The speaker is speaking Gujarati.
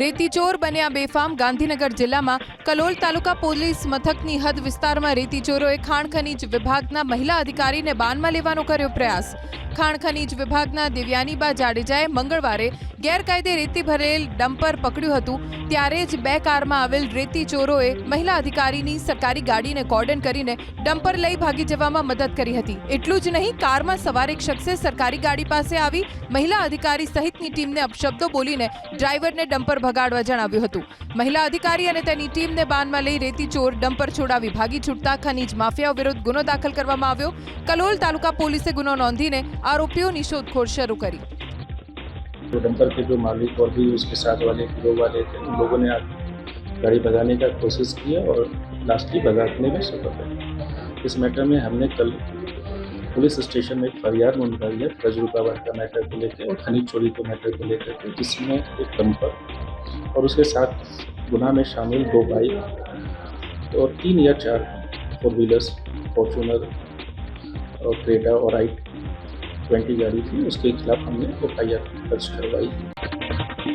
રેતીચોર બન્યા બેફામ ગાંધીનગર જિલ્લામાં કલોલ તાલુકા પોલીસ મથકની હદ વિસ્તારમાં રેતીચોરોએ ખાણ ખનીજ વિભાગના મહિલા અધિકારીને બાનમાં લેવાનો કર્યો પ્રયાસ. ખાણ ખનીજ વિભાગના દિવ્યાનીબા જાડેજાએ મંગળવારે ગેરકાયદે રેતી ભરેલ ડમ્પર પકડ્યું હતું. ત્યારે જ બે કારમાં આવેલ રેતી ચોરોએ મહિલા અધિકારીની સરકારી ગાડીને કોર્ડન કરીને ડમ્પર લઈ ભાગી જવામાં મદદ કરી હતી. એટલું જ નહીં, કારમાં સવાર એક શખ્સે સરકારી ગાડી પાસે આવી મહિલા અધિકારી સહિતની ટીમને અપશબ્દો બોલીને ડ્રાઈવરને ડમ્પર ભગાડવા જણાવ્યું હતું. મહિલા અધિકારી અને તેની ટીમને બાનમાં લઈ રેતી ચોર ડમ્પર છોડાવી ભાગી છૂટતા ખનીજ માફિયાઓ વિરુદ્ધ ગુનો દાખલ કરવામાં આવ્યો. કલોલ તાલુકા પોલીસે ગુનો નોંધીને આરોપીઓની શોધખોળ શરૂ કરી जो डंपर के जो मालिक और भी उसके साथ वाले गिरोह वाले थे उन लोगों ने आगे गाड़ी भगाने का कोशिश किया और लास्टली भगाने में सफल रहे इस मैटर में हमने कल पुलिस स्टेशन में एक फरियाद मंगवाई है फजरुकाबाद का मैटर को लेकर और खनिज चोरी के मैटर को लेकर के जिसमें एक डंपर और उसके साथ गुना में शामिल दो बाइक और तीन या चार फोर व्हीलर्स फॉर्चूनर और क्रेटा और आई ट्वेंटी गाड़ी थी उसके खिलाफ हमने एफ़ आई आर दर्ज करवाई